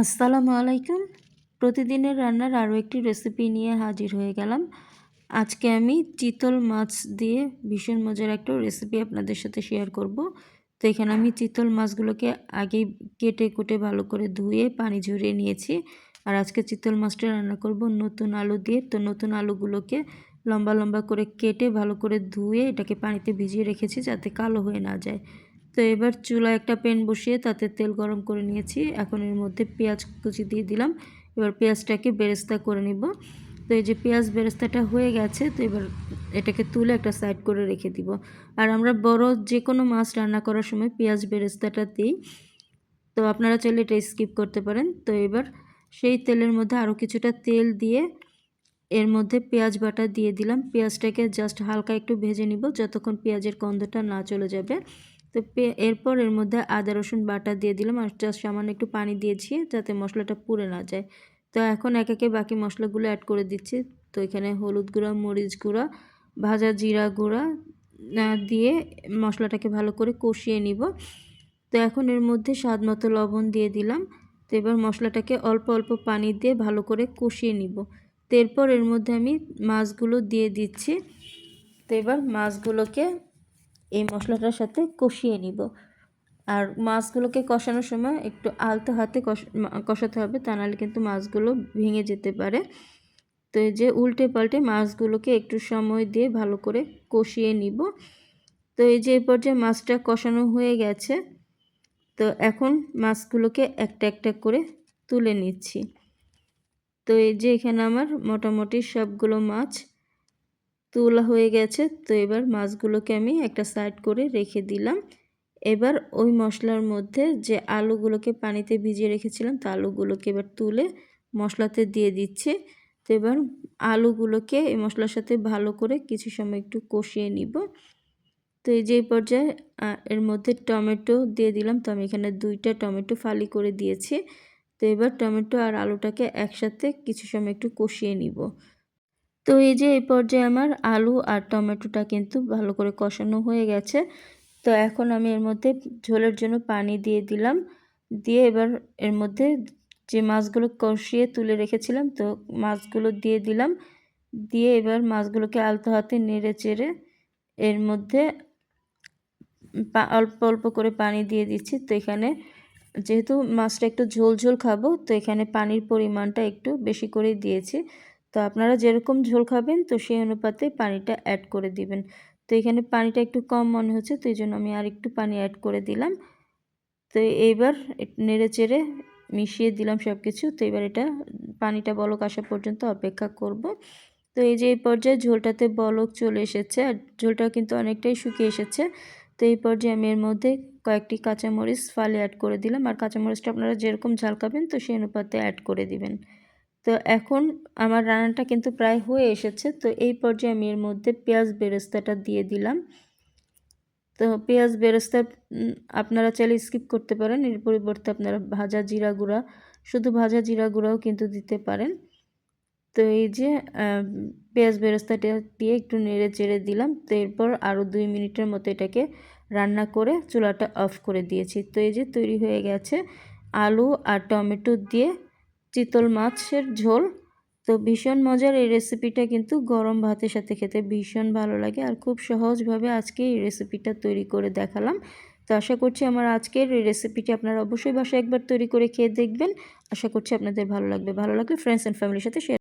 আসসালামু আলাইকুম। প্রতিদিনের রান্নার আরও একটি রেসিপি নিয়ে হাজির হয়ে গেলাম। আজকে আমি চিতল মাছ দিয়ে ভীষণ মজার একটা রেসিপি আপনাদের সাথে শেয়ার করব। তো এখানে আমি চিতল মাছগুলোকে আগেই কেটে কুটে ভালো করে ধুয়ে পানি ঝরিয়ে নিয়েছি। আর আজকে চিতল মাছটা রান্না করব নতুন আলু দিয়ে। তো নতুন আলুগুলোকে লম্বা লম্বা করে কেটে ভালো করে ধুয়ে এটাকে পানিতে ভিজিয়ে রেখেছি যাতে কালো হয়ে না যায়। তো এবার চুলা একটা প্যান বসিয়ে তাতে তেল গরম করে নিয়েছি। এখন এর মধ্যে পেঁয়াজ কুচি দিয়ে দিলাম। এবার পেঁয়াজটাকে বেরেস্তা করে নিব। তো এই যে পেঁয়াজ বেরেস্তাটা হয়ে গেছে, তো এবার এটাকে তুলে একটা সাইড করে রেখে দিব। আর আমরা বড় যে কোনো মাছ রান্না করার সময় পেঁয়াজ বেরেস্তাটা দিই। তো আপনারা চাইলে এটা স্কিপ করতে পারেন। তো এবার সেই তেলের মধ্যে আরও কিছুটা তেল দিয়ে এর মধ্যে পেঁয়াজ বাটা দিয়ে দিলাম। পেঁয়াজটাকে জাস্ট হালকা একটু ভেজে নিব, যতক্ষণ পেঁয়াজের গন্ধটা না চলে যাবে। তো এরপর এর মধ্যে আদা, রসুন বাটা দিয়ে দিলাম আর জাস্ট সামান্য একটু পানি দিয়েছি যাতে মশলাটা পুড়ে না যায়। তো এখন এক একে বাকি মশলাগুলো অ্যাড করে দিচ্ছি। তো এখানে হলুদ গুঁড়া, মরিচ গুঁড়া, ভাজা জিরা গুঁড়া দিয়ে মশলাটাকে ভালো করে কষিয়ে নিব। তো এখন এর মধ্যে স্বাদ মতো লবণ দিয়ে দিলাম। তো এবার মশলাটাকে অল্প অল্প পানি দিয়ে ভালো করে কষিয়ে নিব। তো এরপর এর মধ্যে আমি মাছগুলো দিয়ে দিচ্ছি। তো এবার মাছগুলোকে এই মশলাটার সাথে কষিয়ে নিব। আর মাছগুলোকে কষানোর সময় একটু আলতো হাতে কষাতে হবে, তা নাহলে কিন্তু মাছগুলো ভেঙে যেতে পারে। তো এই যে উল্টে পাল্টে মাছগুলোকে একটু সময় দিয়ে ভালো করে কষিয়ে নিব। তো এই যে এই পর্যায়ে মাছটা কষানো হয়ে গেছে, তো এখন মাছগুলোকে একটা একটা করে তুলে নিচ্ছি। তো এই যে এখানে আমার মোটামুটি সবগুলো মাছ তোলা হয়ে গেছে। তো এবার মাছগুলোকে আমি একটা সাইড করে রেখে দিলাম। এবার ওই মশলার মধ্যে যে আলুগুলোকে পানিতে ভিজিয়ে রেখেছিলাম, তা আলুগুলোকে এবার তুলে মশলাতে দিয়ে দিচ্ছে। তো এবার আলুগুলোকে এই মশলার সাথে ভালো করে কিছু সময় একটু কষিয়ে নিব। তো এই যে পর্যায়ে এর মধ্যে টমেটো দিয়ে দিলাম। তো আমি এখানে দুইটা টমেটো ফালি করে দিয়েছি। তো এবার টমেটো আর আলুটাকে একসাথে কিছু সময় একটু কষিয়ে নিব। তো এই যে এই পর্যায়ে আমার আলু আর টমেটোটা কিন্তু ভালো করে কষানো হয়ে গেছে। তো এখন আমি এর মধ্যে ঝোলের জন্য পানি দিয়ে দিলাম। দিয়ে এবার এর মধ্যে যে মাছগুলো কষিয়ে তুলে রেখেছিলাম, তো মাছগুলো দিয়ে দিলাম। দিয়ে এবার মাছগুলোকে আলতো হাতে নেড়ে চেড়ে এর মধ্যে অল্প অল্প করে পানি দিয়ে দিচ্ছি। তো এখানে যেহেতু মাছটা একটু ঝোল ঝোল খাব, তো এখানে পানির পরিমাণটা একটু বেশি করে দিয়েছি। তো আপনারা যেরকম ঝোল খাবেন, তো সেই অনুপাতে পানিটা অ্যাড করে দিবেন। তো এখানে পানিটা একটু কম মনে হচ্ছে, তো এই জন্য আমি আর একটু পানি অ্যাড করে দিলাম। তো এইবার নেড়ে চেড়ে মিশিয়ে দিলাম সব কিছু তো এবার এটা, পানিটা বলক আসা পর্যন্ত অপেক্ষা করব। তো এই যে এই পর্যায়ে ঝোলটাতে বলক চলে এসেছে, আর ঝোলটা কিন্তু অনেকটাই শুকিয়ে এসেছে। তো এই পর্যায়ে আমি এর মধ্যে কয়েকটি কাঁচামরিচ ফালে অ্যাড করে দিলাম। আর কাঁচামরিচটা আপনারা যেরকম ঝাল খাবেন, তো সেই অনুপাতে অ্যাড করে দিবেন। তো এখন আমার রান্নাটা কিন্তু প্রায় হয়ে এসেছে। তো এই পর্যায়ে আমি এর মধ্যে পেঁয়াজ বেরেস্তাটা দিয়ে দিলাম। তো পেঁয়াজ বেরেস্তা আপনারা চাইলে স্কিপ করতে পারেন। এর পরিবর্তে আপনারা ভাজা জিরা গুঁড়া, শুধু ভাজা জিরা গুঁড়াও কিন্তু দিতে পারেন। তো এই যে পেঁয়াজ বেরেস্তাটা দিয়ে একটু নেড়ে চেড়ে দিলাম। তো এরপর আরও দুই মিনিটের মতো এটাকে রান্না করে চুলাটা অফ করে দিয়েছি। তো এই যে তৈরি হয়ে গেছে আলু আর টমেটো দিয়ে চিতল মাছের ঝোল। তো ভীষণ মজার এই রেসিপিটা কিন্তু গরম ভাতের সাথে খেতে ভীষণ ভালো লাগে আর খুব সহজভাবে আজকে এই রেসিপিটা তৈরি করে দেখালাম। তো আশা করছি আমার আজকের এই রেসিপিটি আপনারা অবশ্যই বাসায় একবার তৈরি করে খেয়ে দেখবেন। আশা করছি আপনাদের ভালো লাগবে। ভালো লাগলে ফ্রেন্ডস অ্যান্ড ফ্যামিলির সাথে শেয়ার